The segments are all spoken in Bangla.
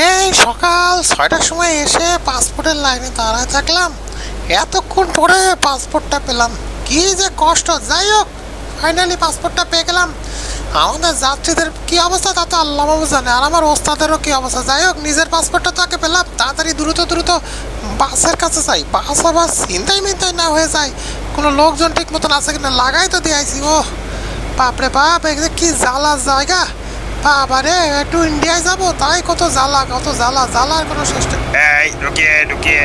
সেই সকাল ছয়টার সময় এসে পাসপোর্টের লাইনে দাঁড়ায় থাকলাম। এতক্ষণ পরে পাসপোর্টটা পেলাম। কি যে কষ্ট, যাই হোক ফাইনালি পাসপোর্টটা পেয়ে গেলাম। আমাদের যাত্রীদের কি অবস্থা তা তো আল্লাহ জানে, আর আমার ওস্তাদেরও কি অবস্থা। যাই হোক, নিজের পাসপোর্টটা তো আগে পেলাম। তাড়াতাড়ি, দ্রুত দ্রুত বাসের কাছে যাই। বাস আবার চিন্তাই মিন্তাই না হয়ে যায়। কোনো লোকজন ঠিক মতন আছে কিনা লাগাই তো দিয়েছি ও বাপরে বাপ কি জ্বালা জায়গা। বাবারে একটু ইন্ডিয়ায় যাব? তাই কত জ্বালা কত জ্বালা জ্বালার কোনো শেষ। এই ঢুকিয়ে ঢুকিয়ে।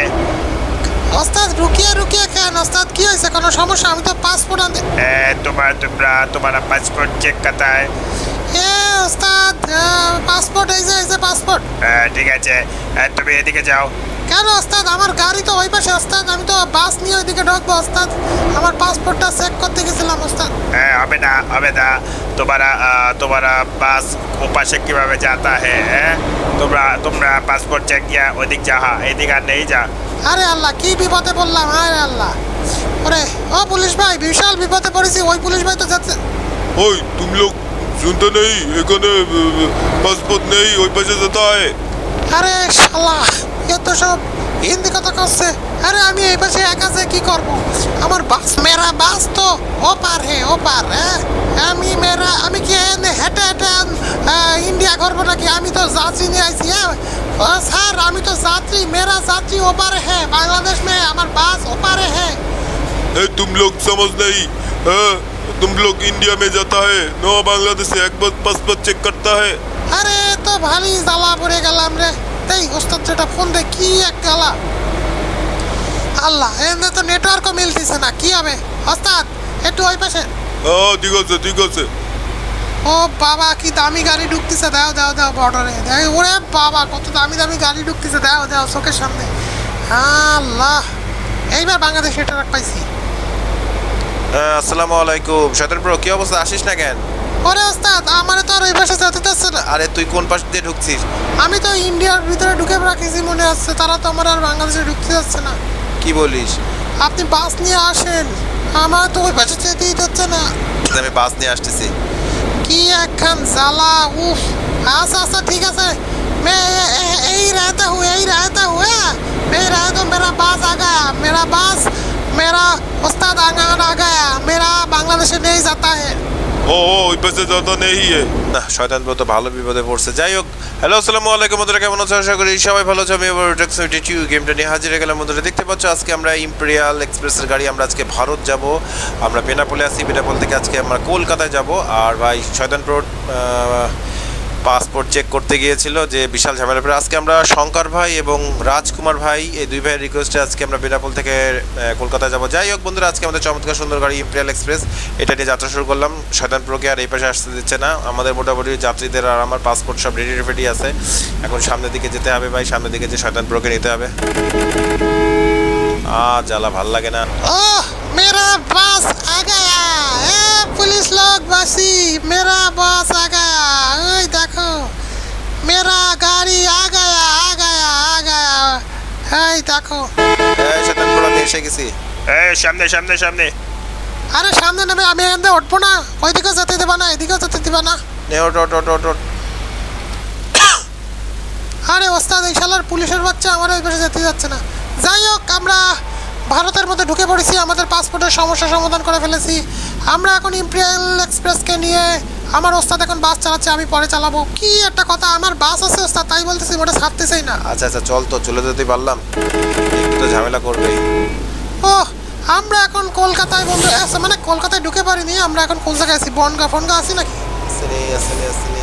ওস্তাদ রুকিয়ে রুকিয়ে কেন ওস্তাদ কি হয়েছে? কোনো সমস্যা? আমি তো পাসপোর্ট আনতে এ, তোমার তোমরা তোমার পাসপোর্ট চেক কাতায় এ ওস্তাদ পাসপোর্ট এই যে এই যে পাসপোর্ট ঠিক আছে। তুমি এদিকে যাও। কেন ওস্তাদ? আমার গাড়ি তো ওই পাশে ওস্তাদ। আমি তো বাস নিয়ে ওইদিকে ঢুকবো ওস্তাদ। আমার পাসপোর্টটা চেক করতে গেছিলাম ওস্তাদ। হ্যাঁ হবে না হবে না। তোমারা তোমারা বাস ওপাশে কীভাবে যাতা হ্যাঁ তোমরা তোমরা পাসপোর্ট চেক দিয়া ওইদিক যা এদিক আর নেই যা। আরে আল্লাহ কি বিপদে বললাম আরে আল্লাহ। ওরে ও পুলিশ ভাই বিশাল বিপদে পড়েছি ওই পুলিশ ভাই তো যাচ্ছে। ওই তুমি লোক শুনতে নেই? এখানে পাসপোর্ট নেই ওই পাশে যেতে হয় আরে শালা এ তো সব হিন্দি কথা করছে আরে আমি এই পাশে একা যে কি করব আমার বাস মেরা বাস তো ও পার হে ও পার হ্যাঁ আমি মেরা আমি কি এনে হেঁটে হেঁটে আহ, ইন্ডিয়া করবো নাকি আমি তো যাত্রী নিয়ে আইছি হ্যাঁ ও স্যার আমি তো যাত্রী মেরা যাত্রী ও পারে হে বাংলাদেশ মে আমার বাস ও পারে হে ए, तुम लोग समझ नहीं हाँ, तुम लोग इंडिया में जाता है नो बांग्लादेश से एक बार पासपोर्ट चेक करता है আরে তো ভালোই জ্বালা পড়ে গেলাম রে। এই ওস্তাদ যেটা ফোন দে কি এক জ্বালা। আল্লাহ এনে তো নেটওয়ার্কও মিলতেছে না কি হবে? ওস্তাদ একটু ওই পাশে। ও ঠিক আছে ঠিক আছে। ও বাবা কি দামি গাড়ি ঢুকতেছে দাও দাও দাও বর্ডারে। দেখ ওরে বাবা কত দামি দামি গাড়ি ঢুকতেছে দাও দাও চোখের সামনে। আল্লাহ এইবার বাংলাদেশে ট্রাক পাইছি। হ্যাঁ, আসসালামু আলাইকুম। শয়তান ব্রো কি অবস্থা? আসিস না কেন? ওরে ওস্তাদ আমার তো আর ওই পাশে যেতে দিচ্ছে না আরে তুই কোন পাশ দিয়ে ঢুকছিস আমি তো ইন্ডিয়ার ভিতরে ঢুকে রাখিছি মনে হচ্ছে তারা তো আমার আর বাংলাদেশে ঢুকতে যাচ্ছে না কি বলিস আপনি বাস নিয়ে আসেন আমার তো ওই পাশে যেতেই যাচ্ছে না আমি বাস নিয়ে আসতেছি কি একখান জ্বালা উফ আচ্ছা আচ্ছা ঠিক আছে मैं यही रहता हूँ यही रहता हूँ हाँ? मैं रह तो मेरा बास आ गया मेरा बास मेरा उस्ताद आंगन आ गया मेरा बांग्लादेश नहीं जाता है ও ওই পাশে যাতা নেই না, শয়তান তো ভালো বিপদে পড়ছে। যাই হোক, হ্যালো, আসসালামু আলাইকুম বন্ধুরা, কেমন আছো? আশা করি সবাই ভালো আছো। আমি এবার টিউ গেমটা নিয়ে হাজির গেলাম বন্ধুরা। দেখতে পাচ্ছ, আজকে আমরা ইম্পেরিয়াল এক্সপ্রেসের গাড়ি, আমরা আজকে ভারত যাব। আমরা বেনাপোলে আছি বেনাপোল থেকে আজকে আমরা কলকাতায় যাব। আর ভাই, শয়তান প্রো পাসপোর্ট চেক করতে গিয়েছিল যে বিশাল ঝামেলা পরে আজকে আমরা শঙ্কর ভাই এবং রাজকুমার ভাই, এই দুই ভাইয়ের রিকোয়েস্টে আজকে আমরা বেনাপুল থেকে কলকাতা যাব। যাই হোক বন্ধুরা, আজকে আমাদের চমৎকার সুন্দর গাড়ি ইম্পেরিয়াল এক্সপ্রেস এটা নিয়ে যাত্রা শুরু করলাম। শয়তানপুরকে আর এই পাশে আসতে দিচ্ছে না। আমাদের মোটামুটি যাত্রীদের আর আমার পাসপোর্ট সব রেডি রেডি আছে। এখন সামনের দিকে যেতে হবে ভাই, সামনের দিকে যে শয়তানপুরকে নিতে হবে। আ জ্বালা, ভালো লাগে না। মেরা বাস আগে হ্যাঁ, পুলিশ লোক বাসি মেরা ওই দেখো মেরা গাড়ি আগায়া আগায়া আগায়া এই দেখো। এসে গেছি। এই সামনে সামনে সামনে। আরে সামনে নামে আমি এখান থেকে উঠবো না যেতে দেবা না যেতে দেবা না। আরে ওস্তাদ এই শালার পুলিশের বাচ্চা আমার ওই পাশে যেতে যাচ্ছে না। যাই হোক আমরা ভারতের মধ্যে ঢুকে পড়েছি আমাদের পাসপোর্টের সমস্যা সমাধান করে ফেলেছি। আমরা এখন ইম্পেরিয়াল এক্সপ্রেসকে নিয়ে আমার ওস্তাদ এখন বাস চালাচ্ছে আমি পরে চালাবো। কি একটা কথা আমার বাস আছে ওস্তাদ তাই বলতেছি ওটা ছাড়তেছেই না। আচ্ছা আচ্ছা চল তো চলে যেতে পারলাম। একটু তো ঝামেলা করবেই। ও আমরা এখন কলকাতায় বন্ধু মানে কলকাতায় ঢুকে পারিনি আমরা এখন কোন জায়গায় আছি? বনগা ফনগা আছি নাকি? আসলে আসলে আসলে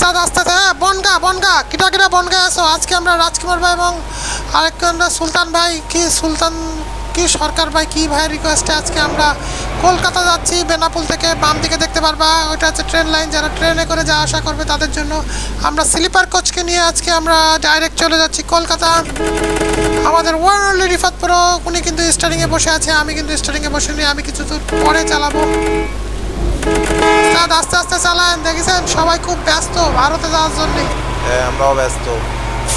আস্তে আস্তে হ্যাঁ বনগা বনগা। কিটা কিটা বনগা আছো? আজকে আমরা রাজকুমার ভাই এবং আরেকটা আমরা সুলতান ভাই। কি সুলতান, কি সরকার ভাই, কি ভাই রিকোয়েস্টে আজকে আমরা কলকাতা যাচ্ছি, বেনাপুল থেকে বাম দিকে দেখতে পারবা। ওইটা হচ্ছে ট্রেন লাইন যারা ট্রেনে করে যাওয়া আসা করবে তাদের জন্য আমরা স্লিপার কোচকে নিয়ে আজকে আমরা ডাইরেক্ট চলে যাচ্ছি কলকাতা। আমাদের ওয়ার্ল্ড রিফাত প্রো উনি কিন্তু স্টারিংয়ে বসে আছে, আমি কিন্তু স্টারিংয়ে বসে নিয়ে আমি কিছু দূর পরে চালাবো। আস্তে আস্তে চালান। দেখেছেন? সবাই খুব ব্যস্ত ভারতে যাওয়ার জন্যে। হ্যাঁ আমরাও ব্যস্ত।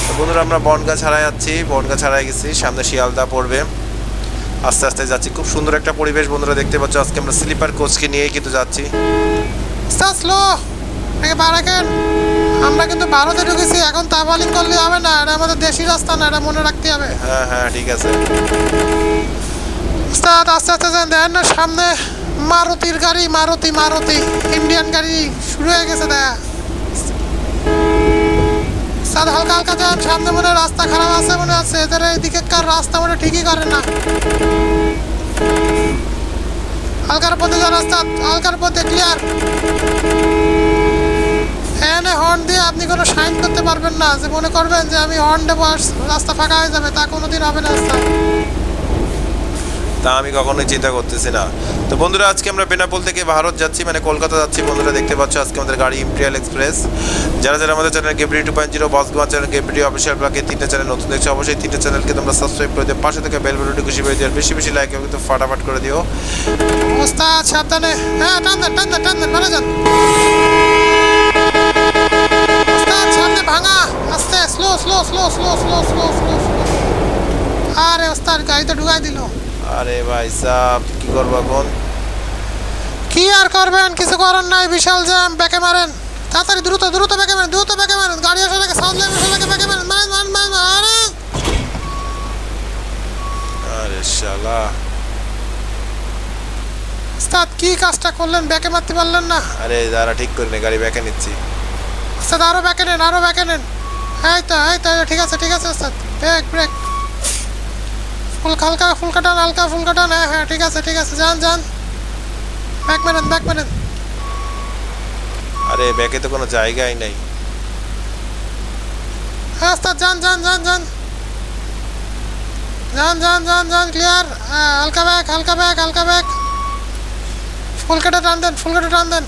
তো বন্ধুরা আমরা বনগা ছাড়াই যাচ্ছি। বনগা ছাড়াই গেছি। সামনে শিয়ালদা পড়বে। আস্তে আস্তে যাচ্ছি। খুব সুন্দর একটা পরিবেশ বন্ধুরা দেখতে পাচ্ছ। আজকে আমরা স্লিপার কোচকে নিয়েই কিন্তু যাচ্ছি। স্লো। বাড়াকেন আমরা কিন্তু ভারতে ঢুকেছি। এখন তাফালিং করলে হবে না। এটা আমাদের দেশি রাস্তা না এটা মনে রাখতে হবে। হ্যাঁ হ্যাঁ ঠিক আছে। আস্তে আস্তে যান। দেখেন না সামনে। মারুতির গাড়ি, মারুতি মারুতি। ইন্ডিয়ান গাড়ি শুরু হয়ে গেছে দেখা। উস্তাদ হালকা হালকা যান সামনে মনে হয় রাস্তা খারাপ আছে মনে আছে। এদের এইদিকে কার রাস্তা মনে ঠিকই করে না। হালকার পথে যান রাস্তা, হালকার পথে ক্লিয়ার এখানে হর্ন দিয়ে আপনি কোনো সাইন করতে পারবেন না। যে মনে করবেন যে আমি হর্ন দেবো রাস্তা ফাঁকা হয়ে যাবে, তা কোনোদিন হবে না রাস্তা। তা আমি কখনোই চিন্তা করতেছি না। তো বন্ধুরা, আজকে আমরা বেনাপোল থেকে ভারত যাচ্ছি মানে কলকাতা যাচ্ছি। বন্ধুরা, দেখতে পাচ্ছ আজকে আমাদের গাড়ি ইম্পেরিয়াল এক্সপ্রেস যারা যারা আমাদের channel KBD two point zero বসগুমা channel KBD official ব্লকে তিনটা চ্যানেল নতুন দেখছ, অবশ্যই তিনটা চ্যানেলকে তোমরা সাবস্ক্রাইব করে দিও। পাশে থেকে বেল বেলুটি খুশি করে দিও বেশি বেশি লাইক এবং কিন্তু ফাটাফাট করে দিও। আস্তে slow slow slow slow slow slow slow আরে ওস্তার গাড়ি তো ঢুকাই দিল। আরে ভাই সাহ কি করব এখন? কি আর করবেন? কিছু করার নাই বিশাল জ্যাম ব্যাকে মারেন। তাড়াতাড়ি দ্রুত দ্রুত ব্যাকে মারেন দ্রুত ব্যাকে মারেন। গাড়ি আসা লাগে সাউথ লেন আসা লাগে ব্যাকে মারেন মারেন মারেন মারেন মারেন, আরে আরে শালা। ওস্তাদ কি কাজটা করলেন? ব্যাকে মারতে পারলেন না। আরে দাঁড়া ঠিক করে নে গাড়ি ব্যাকে নিচ্ছি। ওস্তাদ আরও ব্যাকে নেন আরও ব্যাকে নেন। এই তো এই তো ঠিক আছে ঠিক আছে ওস্তাদ। Break break. ফুল হালকা ফুল কাটান হালকা ফুল কাটান হ্যাঁ হ্যাঁ ঠিক আছে ঠিক আছে যান যান। ব্যাক মেরেন ব্যাক মেরেন। আরে ব্যাকে তো কোনো জায়গাই নাই। হ্যাঁ যান যান যান যান। যান যান যান যান ক্লিয়ার হ্যাঁ হালকা ব্যাক হালকা ব্যাক হালকা ব্যাক ফুল কাটা টান দেন ফুল কাটা টান দেন।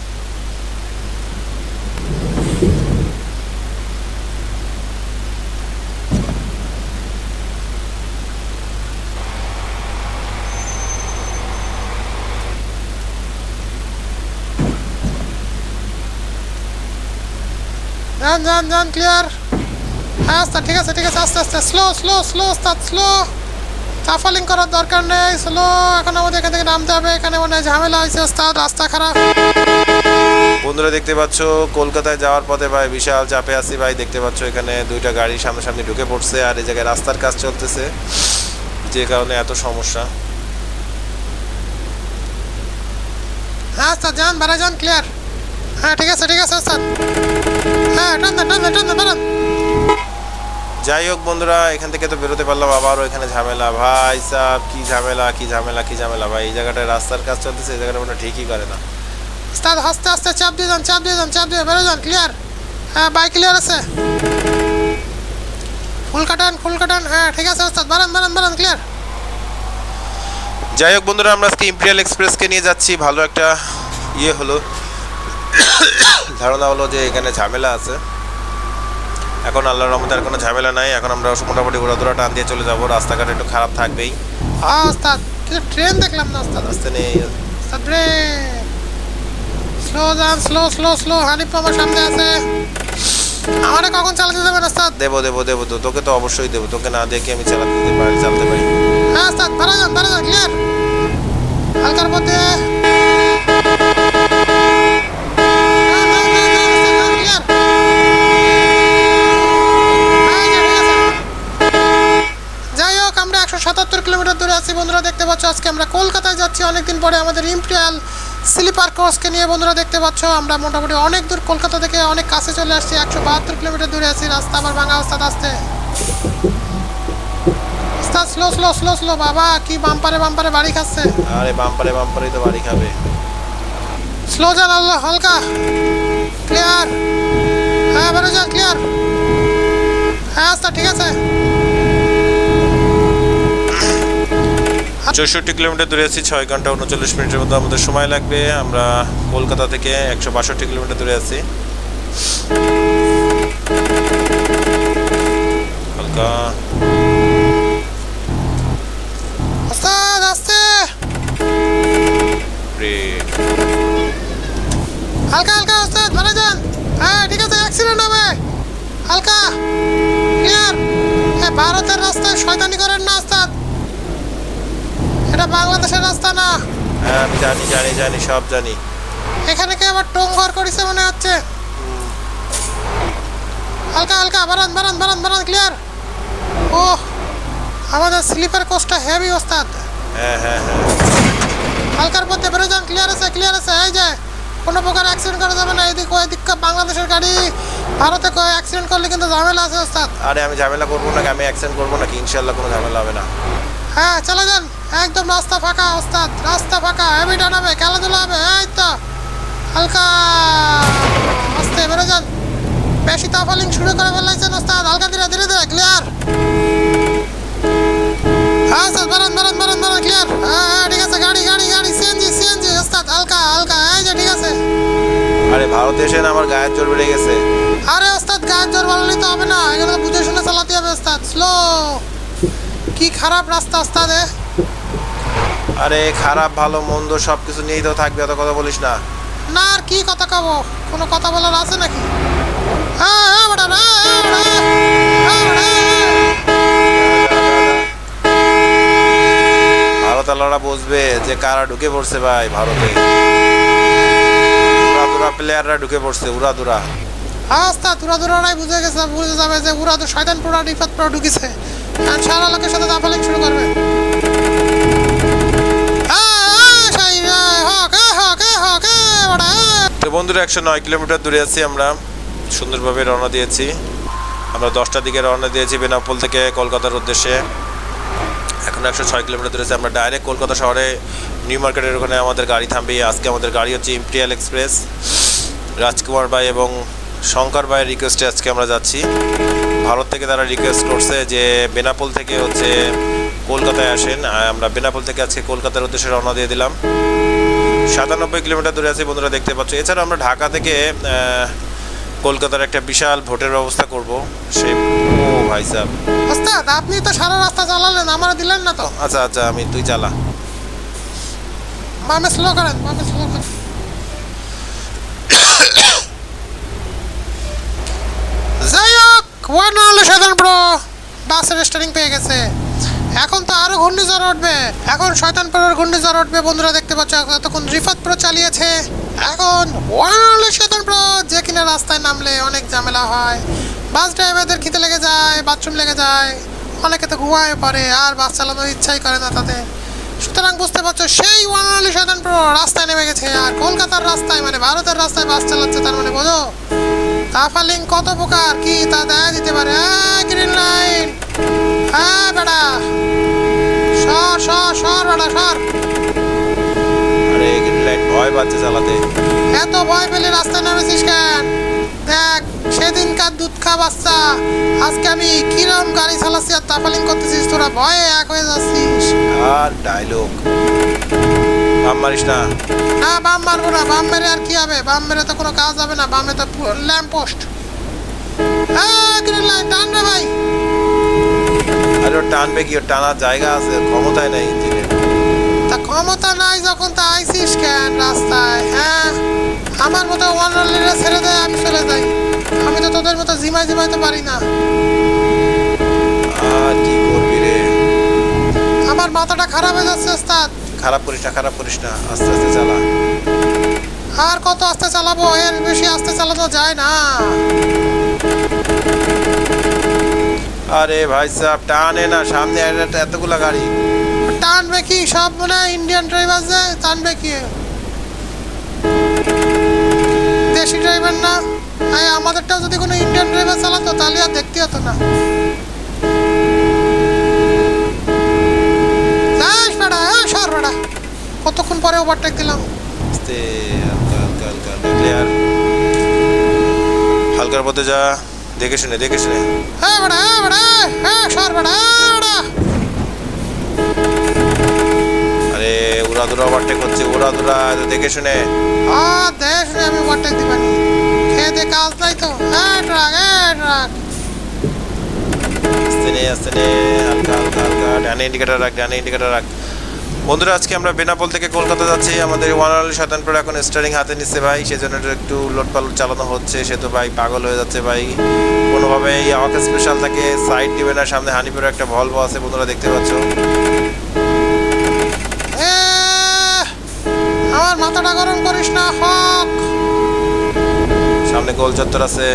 যান যান যান ক্লিয়ার হ্যাঁ ওস্তাদ ঠিক আছে ঠিক আছে আস্তে আস্তে স্লো স্লো স্লো ওস্তাদ স্লো সাফালিং করার দরকার নেই স্লো এখন আমাদের এখান থেকে নামতে হবে এখানে মনে হয় ঝামেলা হয়েছে ওস্তাদ রাস্তা খারাপ। বন্ধুরা দেখতে পাচ্ছ কলকাতায় যাওয়ার পথে ভাই বিশাল চাপে আছি ভাই দেখতে পাচ্ছ এখানে দুইটা গাড়ি সামনাসামনি ঢুকে পড়ছে আর এই জায়গায় রাস্তার কাজ চলতেছে যে কারণে এত সমস্যা। হ্যাঁ ওস্তাদ যান বেড়া যান ক্লিয়ার হ্যাঁ ঠিক আছে ঠিক আছে ওস্তাদ হ্যাঁ টান দেন টান দেন টান দেন বেরান যাই হোক বন্ধুরা এখান থেকে তো বেরোতে পারলাম আবারও এখানে ঝামেলা। ভাই সাহ কি ঝামেলা কি ঝামেলা কি ঝামেলা? ভাই এই জায়গাটায় রাস্তার কাজ চলতেছে এই জায়গাটা মনে ঠিকই করে না। ওস্তাদ আস্তে আস্তে চাপ দিয়ে যান চাপ দিয়ে যান চাপ দিয়ে বেরো যান ক্লিয়ার হ্যাঁ বাইক ক্লিয়ার আছে। ফুল কাটান ফুল কাটান। হ্যাঁ ঠিক আছে ওস্তাদ বারান বারান বারান ক্লিয়ার যাই হোক বন্ধুরা আমরা আজকে ইম্পেরিয়াল এক্সপ্রেসকে নিয়ে যাচ্ছি ভালো একটা ইয়ে হলো। ধারণা হলো যে এখানে ঝামেলা আছে। এখন আল্লাহর রহমতে আর কোনো ঝামেলা নাই। এখন আমরা মোটামুটি ঘোরাধুরা টান দিয়ে চলে যাব। রাস্তাঘাট একটু খারাপ থাকবেই। ওস্তাদ কিন্তু ট্রেন দেখলাম না ওস্তাদ। রাস্তা নেই। স্লো যান স্লো স্লো স্লো হানিফ আমার সামনে আছে। আমারে কখন চালাতে দেবেন ওস্তাদ? দেবো দেবো দেবো তো। তোকে তো অবশ্যই দেবো। তোকে না দেখে আমি চালাতে দিতে পারি চালাতে পারি। হ্যাঁ ওস্তাদ বারা যান বারা যান ক্লিয়ার হালকার মধ্যে হ্যাঁ, হ্যাঁ, হ্যাঁ, হ্যাঁ, ওস্তাদ, হ্যাঁ, clear। হ্যাঁ, এই যে, ঠিক আছে। যাই হোক আমরা একশো সাতাত্তর কিলোমিটার দূরে আছি বন্ধুরা দেখতে পাচ্ছ আজকে আমরা কলকাতায় যাচ্ছি অনেকদিন পরে আমাদের ইম্পেরিয়াল স্লিপার কোচকে নিয়ে বন্ধুরা দেখতে পাচ্ছ। আমরা মোটামুটি অনেক দূর কলকাতা থেকে অনেক কাছে চলে আসছি একশো বাহাত্তর কিলোমিটার দূরে আছি রাস্তা আবার ভাঙা অবস্থা আসতে। ওস্তাদ স্লো স্লো স্লো স্লো বাবা কি বাম্পারে বাম্পারে বাড়ি খাচ্ছে। আরে বাম্পারে বাম্পারেই তো বাড়ি খাবে। স্লো যান আল্লাহ হালকা ক্লিয়ার হ্যাঁ বেরো যান ক্লিয়ার হ্যাঁ আস্তা ঠিক আছে। চৌষট্টি কিলোমিটার দূরে আছি ছয় ঘণ্টা উনচল্লিশ মিনিটের মতো আমাদের সময় লাগবে। আমরা কলকাতা থেকে একশো বাষট্টি কিলোমিটার দূরে আছি। হালকা। হালকা হালকা ওস্তাদ বেরো যান। হ্যাঁ ঠিক আছে অ্যাক্সিডেন্ট হবে। হালকা ক্লিয়ার ভারতের রাস্তায় শয়তানি এটা বাংলাদেশের রাস্তা না। হ্যাঁ আমি জানি জানি জানি সব জানি। এখানে কি আবার টোং ঘর করেছে মনে হচ্ছে? হালকা হালকা বারান বারান বারান বারান ক্লিয়ার ও আমাদের স্লিপার কোচটা হেভি ওস্তাদ। হ্যাঁ হ্যাঁ হ্যাঁ। হালকার মধ্যে বেরো যান ক্লিয়ার আছে ক্লিয়ার আছে এই যে কোনো প্রকার অ্যাক্সিডেন্ট করা যাবে না এদিক ওই ওইদিক বাংলাদেশের গাড়ি। ভারতে কয় অ্যাক্সিডেন্ট করলে কিন্তু ঝামেলা আছে ওস্তাদ। আরে আমি ঝামেলা করব নাকি আমি অ্যাক্সিডেন্ট করব নাকি ইনশাল্লাহ কোনো ঝামেলা হবে না। হ্যাঁ চলে যান। একদম রাস্তা ফাঁকা ওস্তাদ। রাস্তা ফাঁকা হেভি টান হবে খেলাধুলা হবে। এই তো হালকা। আস্তে বেরো যান। বেশি তাফালিং শুরু করে ফেলাইছেন ওস্তাদ। হালকা ধীরে ধীরে ধীরে ক্লিয়ার হ্যাঁ স্যার বারান বারান বারান বারান ক্লিয়ার হ্যাঁ হ্যাঁ ঠিক আছে গাড়ি গাড়ি গাড়ি সিএনজি সিএনজি ওস্তাদ হালকা হালকা এই যে ঠিক আছে। আরে ভারত এসে না আমার গায়ের জোর বেড়ে গেছে? আরে ওস্তাদ গায়ের জোর বাড়ালে তো হবে না। এখানে বুঝে শুনে চালাতে হবে ওস্তাদ। স্লো কি খারাপ রাস্তা ওস্তাদ এ। আরে খারাপ ভালো মন্দ সব কিছু নিয়েই তো থাকবে অত কথা বলিস না। না আর কি কথা কব? কোনো কথা বলার আছে নাকি? হ্যাঁ হ্যাঁ হ্যাঁ, বেটা, বেটা। ভারত আল্লাহরা বুঝবে যে কারা ঢুকে পড়ছে ভাই ভারতে। উড়াদুরা প্লেয়াররা ঢুকে পড়ছে উড়াদুরা ওস্তাদ দূরা দূরারাই বুঝে গেছে বুঝে যাবে যে উরা তো শয়তান পুরা রিফাত পুরা ঢুকেছে। আর সারা লোকের সাথে দাফালিং শুরু করবে। তো বন্ধুরা, একশো নয় কিলোমিটার দূরে আছি আমরা। সুন্দরভাবে রওনা দিয়েছি। আমরা দশটার দিকে রওনা দিয়েছি বেনাপোল থেকে কলকাতার উদ্দেশ্যে। এখন একশো ছয় কিলোমিটার দূরে আমরা ডাইরেক্ট কলকাতা শহরে নিউ মার্কেটের ওখানে আমাদের গাড়ি থামবে আজকে আমাদের গাড়ি হচ্ছে ইম্পিরিয়াল এক্সপ্রেস। রাজকুমার ভাই এবং শঙ্কর ভাইয়ের রিকোয়েস্টে আজকে আমরা যাচ্ছি। ভারত থেকে তারা রিকোয়েস্ট করছে যে বেনাপোল থেকে হচ্ছে কলকাতায় আসেন। আমরা বেনাপোল থেকে আজকে কলকাতার উদ্দেশ্যে রওনা দিয়ে দিলাম। সাতানব্বই কিলোমিটার দূরে আছি বন্ধুরা দেখতে পাচ্ছ। এছাড়া আমরা ঢাকা থেকে কলকাতার একটা বিশাল ভোটের ব্যবস্থা করব। সেই ও ভাই সাহেব। ওস্তাদ আপনি তো সারা রাস্তা চালালেন আমার দিলেন না তো? আচ্ছা আচ্ছা আমি তুই চালা বামে স্লো করেন বামে স্লো করেন। যাই হোক ওয়ান সাধারণ প্রো বাসের স্টারিং পেয়ে গেছে। এখন তো আরও ঘূর্ণিঝড় উঠবে। এখন শয়তান প্রোর ঘূর্ণিঝড় উঠবে। বন্ধুরা দেখতে পাচ্ছ, এতক্ষণ রিফাত প্রো চালিয়েছে। এখন ওয়ান হলে শয়তান প্রো যে কিনা রাস্তায় নামলে অনেক ঝামেলা হয়। বাস ড্রাইভারদের খিদে লেগে যায়, বাথরুম লেগে যায়। অনেকে তো ঘুমায় পড়ে, আর বাস চালানোর ইচ্ছাই করে না তাতে সুতরাং বুঝতে পারছ, সেই ওয়ানালি শয়তান প্রো রাস্তায় নেমে গেছে। আর কলকাতার রাস্তায় মানে ভারতের রাস্তায় বাস চালাচ্ছে, তার মানে বোঝো? তাফালিং কত প্রকার, কি তা দেখা দিতে পারে? গ্রিন লাইন হ্যাঁ বেটা। সর সর সর বেটা সর। আরে গ্রিন লাইট ভয় পাচ্ছে চালাতে। এত ভয় পেলে রাস্তায় নামেছিস কেন? দেখ সেদিনকার দুধ খা বাচ্চা আজকে আমি কিরম গাড়ি চালাচ্ছি আর তাফালিং করতেছিস তোরা ভয়ে এক হয়ে যাচ্ছিস। আর ডায়লগ বাম মারিস না। না বাম মারবো না বাম মেরে আর কি হবে? বাম মেরে তো কোনো কাজ হবে না বামে তো ল্যাম্প পোস্ট হ্যাঁ গ্রিন লাইন টান রে ভাই। আরে ওর টানবে কি? ওর টানার জায়গা আছে ক্ষমতায় নাই ইঞ্জিনের। তা ক্ষমতা নাই যখন তা আইসিস কেন রাস্তায় হ্যাঁ? আমার মতো ওয়ান রোলিরা ছেড়ে দেয় আমি চলে যাই। আমি তো তোদের মতো জিমাই জিমাইতে পারি না। কি করবি রে? আমার মাথাটা খারাপ হয়ে যাচ্ছে ওস্তাদ। খারাপ করিস না খারাপ করিস না আস্তে আস্তে চালা। আর কত আস্তে চালাবো? এর বেশি আস্তে চালানো যায় না। আরে ভাই সাহেব টানে না সামনে এত- এতগুলা গাড়ি। টানবে কি সব মনে হয় ইন্ডিয়ান ড্রাইভার যে টানবে কি? দেশি ড্রাইভার না। এই আমাদেরটাও যদি কোনো ইন্ডিয়ান ড্রাইভার চালাতো তাহলে আর দেখতে হতো না। হ্যাঁ কতক্ষণ পরে ওভারটেক দিলাম। হালকা হালকা হালকা হালকার পথে যা। দেখে শুনে দেখে শুনে। হ্যাঁ বেড়া হ্যাঁ বেড়া হ্যাঁ সর বেড়া আরে ওরা দুরা ওভারটেক হচ্ছে ওরা দুরা দেখে শুনে আমি ওভারটেক দিবানি দে কাজ নাই তো। হ্যাঁ ট্রাক হ্যাঁ ট্রাক। আস্তে নে আস্তে নে। হালকা হালকা হালকা। ডানে ইন্ডিকেটার রাখ ডানে ইন্ডিকেটার রাখ। বন্ধুরা আজকে আমরা বেনাপোল থেকে কলকাতা যাচ্ছি। আমাদের ওয়ান আলী শতানপুর এখন স্টারিং হাতে নিচ্ছে ভাই। সেজন্য একটু একটু লোটপাল চালানো হচ্ছে। সে তো ভাই পাগল হয়ে যাচ্ছে ভাই। কোনোভাবে এই আমাকে স্পেশাল থাকে সাইড দিবে না। সামনে হানিপুরের একটা ভলভো আছে বন্ধুরা দেখতে পাচ্ছ। আমার মাথাটা গরম করিস না হক। সামনে গোল চত্বর আছে।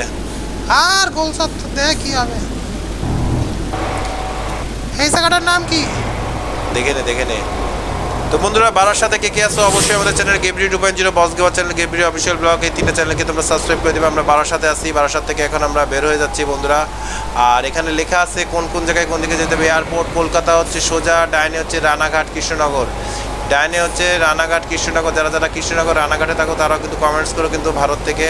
আর গোল চত্বর দেখ কি হবে। এই জায়গাটার নাম কি? দেখে নে দেখে নে। তো বন্ধুরা, বারার সাথে কে কে আসো অবশ্যই আমাদের channel গেমরি two point zero boss gamer channel গেমরি official blog এই তিনটা চ্যানেলকে তোমরা সাবস্ক্রাইব করে দেবে। আমরা বারাসাতে আসি সাথে থেকে এখন আমরা বের হয়ে যাচ্ছি বন্ধুরা। আর এখানে লেখা আছে কোন কোন জায়গায় কোন দিকে যেতে হবে। এয়ারপোর্ট কলকাতা হচ্ছে সোজা, ডাইনে হচ্ছে রানাঘাট, কৃষ্ণনগর। ডাইনে হচ্ছে রানাঘাট, কৃষ্ণনগর। যারা যারা কৃষ্ণনগর, রানাঘাটে থাকো, তারাও কিন্তু কমেন্টস করো কিন্তু ভারত থেকে।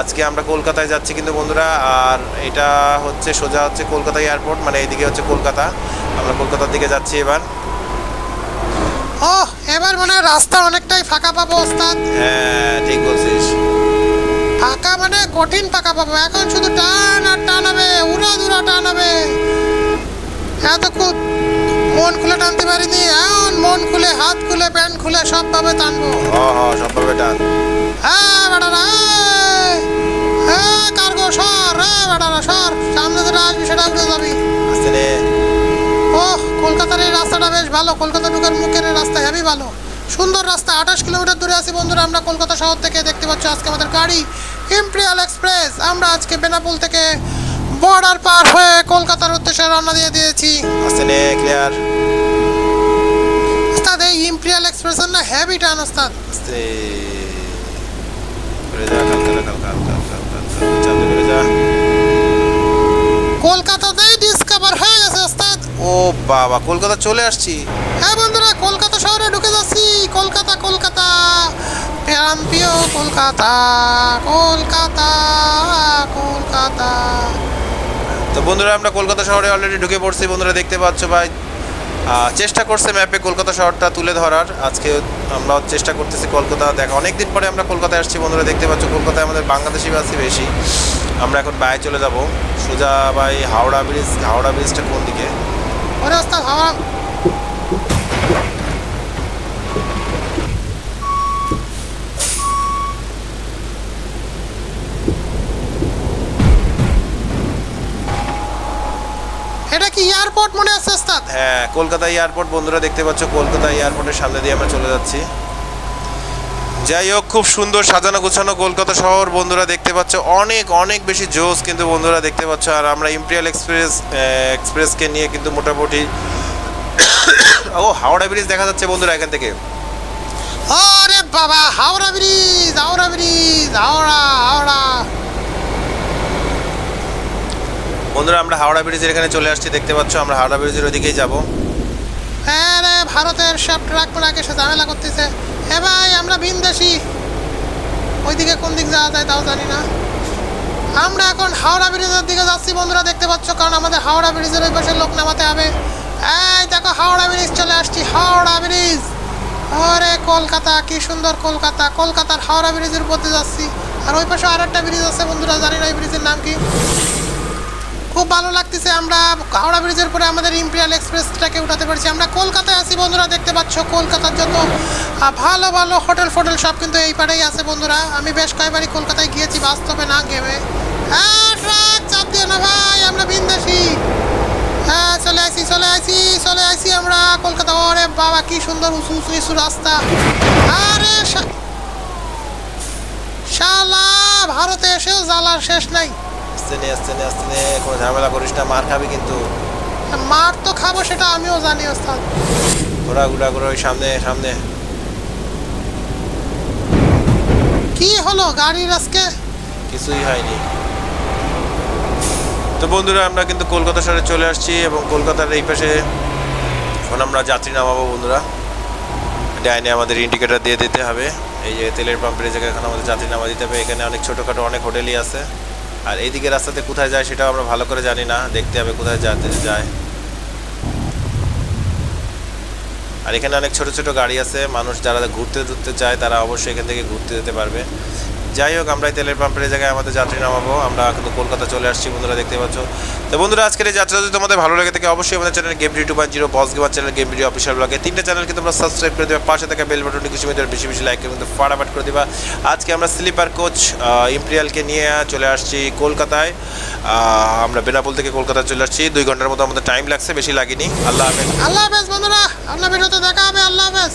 আজকে আমরা কলকাতায় যাচ্ছি কিন্তু বন্ধুরা। আর এটা হচ্ছে সোজা হচ্ছে কলকাতা এয়ারপোর্ট মানে এইদিকে হচ্ছে কলকাতা। আমরা কলকাতার দিকে যাচ্ছি এবার। ও এবার মনে হয় রাস্তা অনেকটাই ফাঁকা পাবো ওস্তাদ। হ্যাঁ ঠিক বলছিস। ফাঁকা মানে কঠিন ফাঁকা পাবো। এখন শুধু টান আর টান হবে উড়া দুরা টান হবে। এত খুব মন খুলে টানতে পারিনি এখন মন খুলে হাত খুলে প্যান্ট খুলে সবভাবে টানবো। হ হ সম্ভব এটা হ্যাঁ বেটারা হ্যাঁ কার্গো সর হ্যাঁ বেটারা সর সামনে যেটা আসবি সেটা উঠে যাবি আসতে ওহ কলকাতার এই রাস্তাটা বেশ ভালো। কলকাতা ঢুকার মুখের রাস্তা হেভি ভালো। সুন্দর রাস্তা আঠাশ কিলোমিটার দূরে আছি বন্ধুরা আমরা কলকাতা শহর থেকে দেখতে পাচ্ছি আজকে আমাদের গাড়ি ইম্পেরিয়াল এক্সপ্রেস আমরা আজকে বেনাপুল থেকে বর্ডার পার হয়ে কলকাতার উদ্দেশ্যে রওনা দিয়ে দিয়েছি। ক্লিয়ার ওস্তাদ এই ইম্পেরিয়াল এক্সপ্রেসের না হেভি টান ওস্তাদ। আস্তে। ও বাবা কলকাতা চলে আসছি। হ্যাঁ বন্ধুরা কলকাতা শহরে ঢুকে যাচ্ছি। কলকাতা কলকাতা। প্রান্তীয় কলকাতা কলকাতা কলকাতা। তো বন্ধুরা আমরা কলকাতা শহরে অলরেডি ঢুকে পড়ছি। বন্ধুরা দেখতে পাচ্ছ ভাই চেষ্টা করছে ম্যাপে কলকাতা শহরটা তুলে ধরার। আজকে আমরা চেষ্টা করতেছি কলকাতা দেখা। অনেক দিন পরে আমরা কলকাতায় আসছি বন্ধুরা দেখতে পাচ্ছ কলকাতায় আমাদের বাংলাদেশি বাসই বেশি। আমরা এখন বাইরে চলে যাব। সোজা ভাই হাওড়া ব্রিজ হাওড়া ব্রিজটা কোন দিকে? ওরে ওস্তাদ এটা কি এয়ারপোর্ট মনে আছে, ওস্তাদ? হ্যাঁ কলকাতা এয়ারপোর্ট বন্ধুরা দেখতে পাচ্ছ, কলকাতা এয়ারপোর্টের সামনে দিয়ে আমরা চলে যাচ্ছি। যাই হোক খুব সুন্দর সাজানো গোছানো কলকাতা শহর। বন্ধুরা দেখতে পাচ্ছ অনেক অনেক বেশি জোস কিন্তু বন্ধুরা দেখতে পাচ্ছ। আর আমরা ইম্পেরিয়াল এক্সপ্রেস এক্সপ্রেসকে নিয়ে কিন্তু মোটামুটি ও হাওড়া ব্রিজ দেখা যাচ্ছে বন্ধুরা এখান থেকে। আরে বাবা হাওড়া ব্রিজ হাওড়া ব্রিজ হাওড়া হাওড়া। বন্ধুরা আমরা হাওড়া ব্রিজের এখানে চলে আসছি দেখতে পাচ্ছ আমরা হাওড়া ব্রিজের ওদিকেই যাব। হ্যাঁ ভারতের সব ট্রাকগুলো এসে ঝামেলা করতেছে। এ ভাই, আমরা ভিনদেশি ওইদিকে কোন দিক যাওয়া যায় তাও জানি না। আমরা এখন হাওড়া ব্রিজের দিকে যাচ্ছি, বন্ধুরা, দেখতে পাচ্ছ, কারণ আমাদের হাওড়া ব্রিজের ওই পাশে লোক নামাতে হবে। এই দেখো, হাওড়া ব্রিজ, চলে আসছি, হাওড়া ব্রিজ। আরে কলকাতা, কি সুন্দর কলকাতা। কলকাতার হাওড়া ব্রিজের উপর দিয়ে যাচ্ছি। আর ওই পাশে আর একটা ব্রিজ আছে, বন্ধুরা, জানি না এই ব্রিজের নাম কি। খুব ভালো লাগতেছে, আমরা হাওড়া ব্রিজের পরে আমাদের ইম্পেরিয়াল এক্সপ্রেসটাকে উঠাতে পারছি। আমরা কলকাতায় আছি বন্ধুরা, দেখতে পাচ্ছ কলকাতার যত ভালো ভালো হোটেল, ফোটেল সব কিন্তু এই পাড়েই আছে বন্ধুরা। আমি বেশ কয়েকবারই কলকাতায় গিয়েছি, বাস্তবে না গেমে। হ্যাঁ ট্রাক চাপ দিও না ভাই, আমরা বিন্দাসি। হ্যাঁ চলে আসি চলে আসি চলে আসি আমরা কলকাতা। ওরে বাবা, কি সুন্দর উঁচু উঁচু, নিচু রাস্তা। আরে শালা, ভারতে এসেও জ্বালার শেষ নাই। আসতে নে আসতে নে আসতে নে কোনো ঝামেলা করিস না মার খাবি কিন্তু। মার তো খাব সেটা আমিও জানি ওস্তাদ। ঘোরা ঘোরা ঘোরা ওই সামনে সামনে। কি হলো গাড়ির আজকে? কিছুই হয়নি। তো বন্ধুরা আমরা কিন্তু কলকাতা শহরে চলে আসছি এবং কলকাতার এই পাশে এখন আমরা যাত্রী নামাবো বন্ধুরা। ডাইনে আমাদের ইন্ডিকেটার দিয়ে দিতে হবে। এই যে তেলের পাম্পের জায়গায় এখন আমাদের যাত্রী নামা দিতে হবে। এখানে অনেক ছোটোখাটো অনেক হোটেলই আছে। আর এইদিকে রাস্তাতে কোথায় যায় সেটাও আমরা ভালো করে জানি না। দেখতে হবে কোথায় যাতে যায়। আর এখানে অনেক ছোট ছোট গাড়ি আছে। মানুষ যারা ঘুরতে ঘুরতে চায় তারা অবশ্যই এখান থেকে ঘুরতে যেতে পারবে। যাই হোক আমরা এই তেলের পাম্পের জায়গায় আমাদের যাত্রী নামাবো। আমরা কিন্তু কলকাতা চলে আসছি, বন্ধুরা দেখতে পাচ্ছ। তো বন্ধুরা, আজকের এই যাত্রা যদি তোমাদের ভালো লাগে থাকে অবশ্যই আমাদের channel game video two point zero boss gamer channel game video official ব্লগে তিনটা চ্যানেলকে তোমরা সাবস্ক্রাইব করে দেবে। পাশে থাকা বেল বাটনটি কিছু মিনিটের বেশি বেশি লাইক কিন্তু ফাটাফাট করে দেবা। আজকে আমরা স্লিপার কোচ ইম্পেরিয়ালকে নিয়ে চলে আসছি কলকাতায়। আমরা বেনাপুল থেকে কলকাতায় চলে আসছি। দুই ঘণ্টার মতো আমাদের টাইম লাগছে, বেশি লাগেনি। আল্লাহ হাফেজ। আল্লাহ হাফেজ, বন্ধুরা। ভিডিওতে দেখা হবে। আল্লাহ হাফেজ।